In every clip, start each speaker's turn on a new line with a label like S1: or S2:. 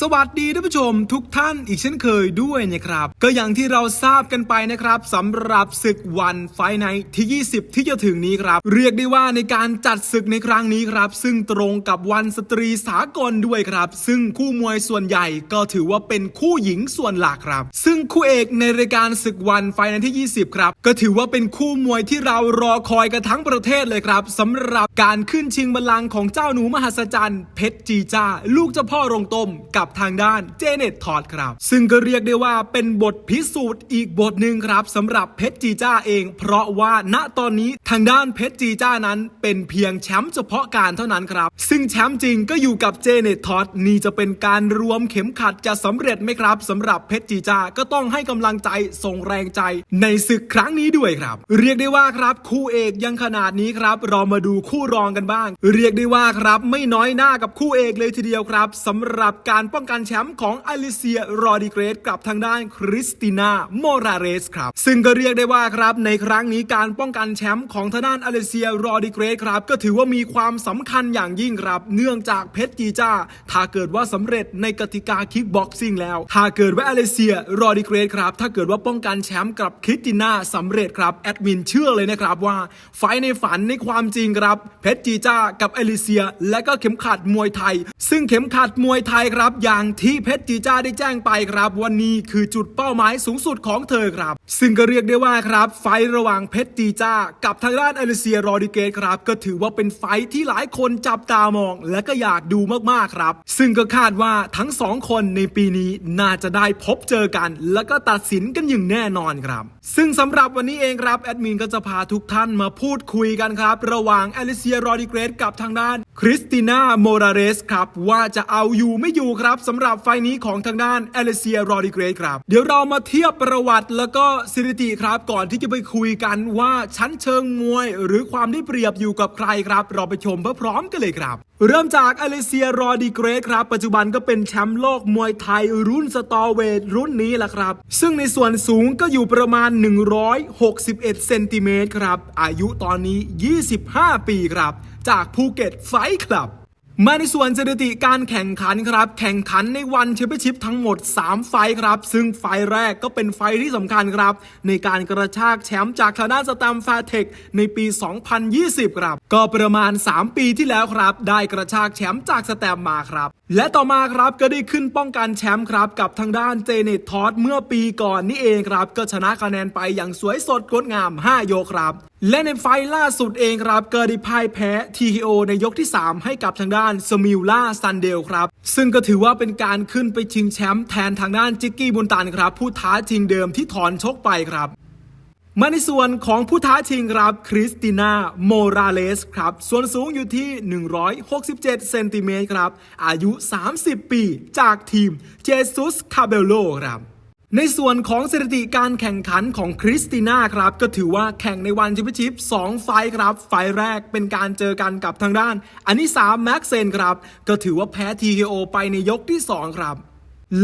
S1: สวัสดีท่านผู้ชมทุกท่านอีกเช่นเคยด้วยนะครับ ก็อย่างที่เราทราบกันไปนะครับสำหรับศึกวันไฟในที่ 20 ที่จะถึงนี้ครับ เรียกได้ว่าในการจัดศึกในครั้งนี้ครับ ซึ่งตรงกับวันสตรีสากลด้วยครับ ซึ่งคู่มวยส่วนใหญ่ก็ถือว่าเป็นคู่หญิงส่วนหลักครับ ซึ่งคู่เอกในรายการศึกวันไฟในที่ 20 ครับ ก็ถือว่าเป็นคู่มวยที่เรารอคอยกันทั้งประเทศเลยครับสำหรับการขึ้นชิงบัลลังก์ของเจ้าหนูมหัศจรรย์เพชรจีจ้าลูกเจ้าพ่อรงต้มกับทางด้านเจเน็ตทอดครับ ซึ่งก็เรียกได้ว่าเป็นบทพิสูจน์อีกบทหนึ่งครับสำหรับเพชรจีจ้าเอง เพราะว่าณตอนนี้ทางด้านเพชรจีจ้านั้น เป็นเพียงแชมป์เฉพาะการเท่านั้นครับ ซึ่งแชมป์จริงก็อยู่กับเจเน็ตทอดนี่จะเป็นการรวมเข็มขัดจะสำเร็จไหมครับสำหรับเพชรจีจ้าก็ต้องให้กำลังใจส่งแรงใจ ในศึกครั้งนี้ด้วยครับ เรียกได้ว่าครับคู่เอกยังขนาดนี้ครับ เรามาดูคู่รองกันบ้าง เรียกได้ว่าครับไม่น้อยหน้ากับคู่เอกเลยทีเดียวครับสำหรับการป้องกันแชมป์ของอลิเซียรอดิเกรสกับทางด้านคริสติน่าโมราเรสครับ ซึ่งก็เรียกได้ว่าครับในครั้งนี้การป้องกันแชมป์ของทางด้านอลิเซียรอดิเกรสครับก็ถือว่ามีความสำคัญอย่างยิ่งครับเนื่องจากเพชรจีจ้า ถ้าเกิดว่าสำเร็จในกติกาคิกบ็อกซิ่งแล้ว ถ้าเกิดว่าอลิเซียรอดิเกรสครับถ้าเกิดว่าป้องกันแชมป์กับคริสติน่าสำเร็จครับแอดมินเชื่อเลยนะครับว่าไฟในฝันในความจริงครับเพชรจีจ้ากับอลิเซีย และก็เข็มขัดมวยไทย ซึ่งเข็มขัดมวยไทยครับอย่างที่เพชรจีจ้าได้แจ้งไปครับ วันนี้คือจุดเป้าหมายสูงสุดของเธอครับ ซึ่งก็เรียกได้ว่าครับ ไฟระหว่างเพชรจีจ้า กับทางด้านเอลิเซียรอดิเกตครับ ก็ถือว่าเป็นไฟที่หลายคนจับตามอง และก็อยากดูมากๆครับ ซึ่งก็คาดว่าทั้งสองคนในปีนี้น่าจะได้พบเจอกัน แล้วก็ตัดสินกันอย่างแน่นอนครับ ซึ่งสำหรับวันนี้เองครับแอดมินก็จะพาทุกท่านมาพูดคุยกันครับ ระหว่างเอลิเซียรอดิเกรสกับทางด้าน คริสติน่าโมราเรสครับ ว่าจะเอาอยู่ไม่อยู่ครับสำหรับไฟล์นี้ของทางด้านเอลิเซียรอดิเกรสครับ เดี๋ยวเรามาเทียบประวัติแล้วก็สถิติครับ ก่อนที่จะไปคุยกันว่าชั้นเชิงมวย หรือความได้เปรียบอยู่กับใครครับ เราไปชมพร้อมกันเลยครับ เริ่มจากเอเลเซียรอดิเกรสครับ ปัจจุบันก็เป็นแชมป์โลกมวยไทยรุ่นสตอเวทรุ่นนี้แหละครับ ซึ่งในส่วนสูงก็อยู่ประมาณ 161เซนติเมตรครับอายุตอนนี้ 25 ปีครับ จากภูเก็ตไฟคลับ มาในส่วนสถิติการแข่งขันครับ แข่งขันในวันแชมเปี้ยนชิพทั้งหมด 3 ไฟครับ ซึ่งไฟแรกก็เป็นไฟที่สำคัญครับ ในการกระชากแชมป์จากทางด้านสแตมฟาเทคในปี 2020 ครับ ก็ประมาณ 3 ปีที่แล้วครับ ได้กระชากแชมป์จากสแตมมาครับและต่อมาครับก็ได้ขึ้นป้องกันแชมป์ครับ กับทางด้านเจเนตทอสเมื่อปีก่อนนี่เองครับ ก็ชนะคะแนนไปอย่างสวยสดงดงาม 5 โยครับและในไฟล์ล่าสุดเองครับ เกิดได้พ่ายแพ้ TKO ในยกที่ 3 ให้กับทางด้านสมิลล่าซันเดลครับ ซึ่งก็ถือว่าเป็นการขึ้นไปชิงแชมป์แทนทางด้านจิกกี้บุญตันครับ ผู้ท้าชิงเดิมที่ถอนชกไปครับมาในส่วนของผู้ท้าชิงครับคริสติน่าโมราเลสครับ ส่วนสูงอยู่ที่ 167 เซนติเมตรครับ อายุ 30 ปี จากทีมเจซุสคาเบโลครับ ในส่วนของสถิติการแข่งขันของคริสติน่าครับ ก็ถือว่าแข่งในวันแชมเปี้ยนชิพ2ไฟครับ ไฟแรกเป็นการเจอกันกับทางด้านอานิสาแม็กเซนครับ ก็ถือว่าแพ้ TKO ไปในยกที่ 2 ครับ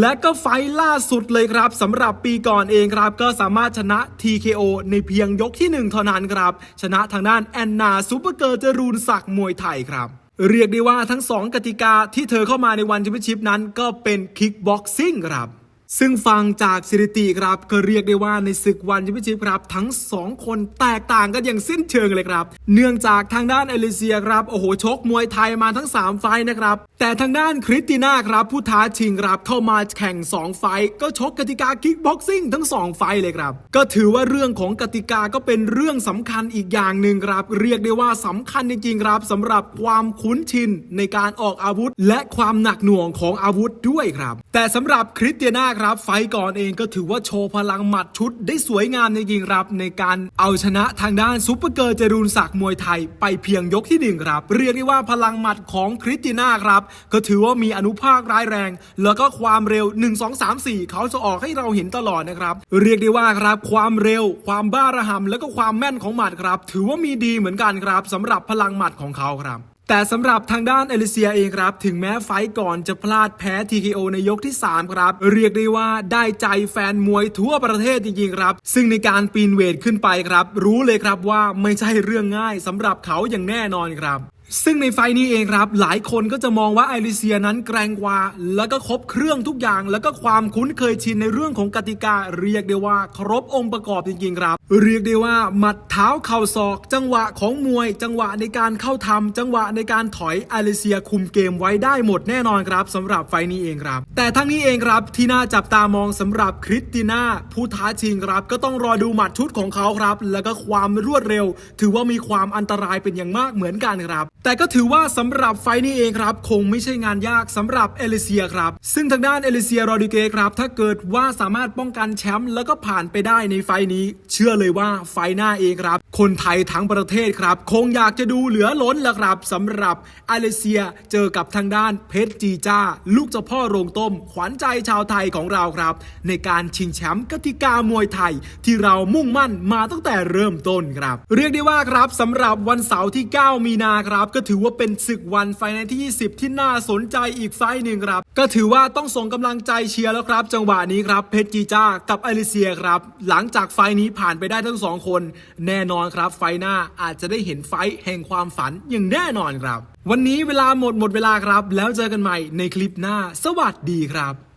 S1: และก็ไฟล่าสุดเลยครับสำหรับปีก่อนเองครับ ก็สามารถชนะ TKO ในเพียงยกที่ 1 เท่านั้นครับ ชนะทางด้านแอนนาซูเปอร์เกิร์จรูนศักดิ์มวยไทยครับเรียกได้ว่าทั้ง 2 กติกาที่เธอเข้ามาในวันแชมเปี้ยนชิพนั้น ก็เป็นคิกบ็อกซิ่งครับ ซึ่งฟังจากสถิติครับก็เรียกได้ว่าในศึกวันแชมเปี้ยนชิพครับ ทั้ง 2 คนแตกต่างกันอย่างสิ้นเชิงเลยครับ เนื่องจากทางด้านเอลิเซียครับโอ้โหชกมวยไทยมาทั้ง 3 ไฟนะครับ แต่ทางด้านคริสติน่าครับผู้ท้าชิงครับเข้ามาแข่ง 2 ไฟ ก็ชกกติกาคิกบ็อกซิ่งทั้ง 2 ไฟเลยครับ ก็ถือว่าเรื่องของกติกาก็เป็นเรื่องสำคัญอีกอย่างหนึ่งครับ เรียกได้ว่าสำคัญจริงๆครับสำหรับความคุ้นชินในการออกอาวุธ และความหนักหน่วงของอาวุธด้วยครับ แต่สำหรับคริสตียนาครับครับ ไฟก่อนเองก็ถือว่าโชว์พลังหมัดชุดได้สวยงามจริงรับในการเอาชนะทางด้านซูเปอร์เกิร์จรูนศักดิ์มวยไทย ไปเพียงยกที่หนึ่งครับ เรียกได้ว่าพลังหมัดของคริสติน่าครับ ก็ถือว่ามีอนุภาคร้ายแรง แล้วก็ความเร็ว 1 2 3 4 เขาจะออกให้เราเห็นตลอดนะครับ เรียกได้ว่าครับความเร็ว ความบ้าระหำแล้วก็ความแม่นของหมัดครับ ถือว่ามีดีเหมือนกันครับสำหรับพลังหมัดของเขาครับ แต่สำหรับทางด้านเอลิเซียเองครับ ถึงแม้ไฟก่อนจะพลาดแพ้ TKO ในยกที่ 3 ครับ เรียกได้ว่าได้ใจแฟนมวยทั่วประเทศจริงๆครับ ซึ่งในการปีนเวทขึ้นไปครับ รู้เลยครับว่าไม่ใช่เรื่องง่ายสำหรับเขาอย่างแน่นอนครับ ซึ่งในไฟนี้เองครับ หลายคนก็จะมองว่าไอริเซียนั้นแกร่งกว่า แล้วก็ครบเครื่องทุกอย่าง แล้วก็ความคุ้นเคยชินในเรื่องของกติกา เรียกได้ว่า ครบองค์ประกอบจริงๆครับ เรียกได้ว่าหมัดเท้าเข่าศอก จังหวะของมวย จังหวะในการเข้าทำจังหวะในการถอยไอริเซียคุมเกมไว้ได้หมดแน่นอนครับสำหรับไฟนี้เองครับ แต่ทั้งนี้เองครับที่น่าจับตามองสำหรับคริสติน่าผู้ท้าชิงครับ ก็ต้องรอดูหมัดชุดของเขาครับ แล้วก็ความรวดเร็ว ถือว่ามีความอันตรายเป็นอย่างมากเหมือนกันครับ แต่ก็ถือว่าสำหรับไฟนี้เองครับ คงไม่ใช่งานยากสำหรับเอลิเซียครับ ซึ่งทางด้านเอลิเซียโรดิเกครับ ถ้าเกิดว่าสามารถป้องกันแชมป์แล้วก็ผ่านไปได้ในไฟนี้ เชื่อเลยว่าไฟหน้าเองครับ คนไทยทั้งประเทศครับ คงอยากจะดูเหลือล้นแล้วครับสำหรับเอลิเซียเจอกับทางด้านเพชรจีจ้า ลูกเจ้าพ่อโรงต้ม ขวัญใจชาวไทยของเราครับ ในการชิงแชมป์กติกามวยไทย ที่เรามุ่งมั่นมาตั้งแต่เริ่มต้นครับ เรียกได้ว่าครับสำหรับวันเสาร์ที่ 9 มีนาครับก็ถือว่าเป็นศึกวันไฟในที่ 20 ที่น่าสนใจอีกไฟล์หนึ่งครับ ก็ถือว่าต้องส่งกำลังใจเชียร์แล้วครับ จังหวะนี้ครับเพชรจีจ้ากับอริเซียครับ หลังจากไฟนี้ผ่านไปได้ทั้งสองคน แน่นอนครับ ไฟหน้าอาจจะได้เห็นไฟแห่งความฝันอย่างแน่นอนครับ วันนี้เวลาหมดหมดเวลาครับ แล้วเจอกันใหม่ในคลิปหน้า สวัสดีครับ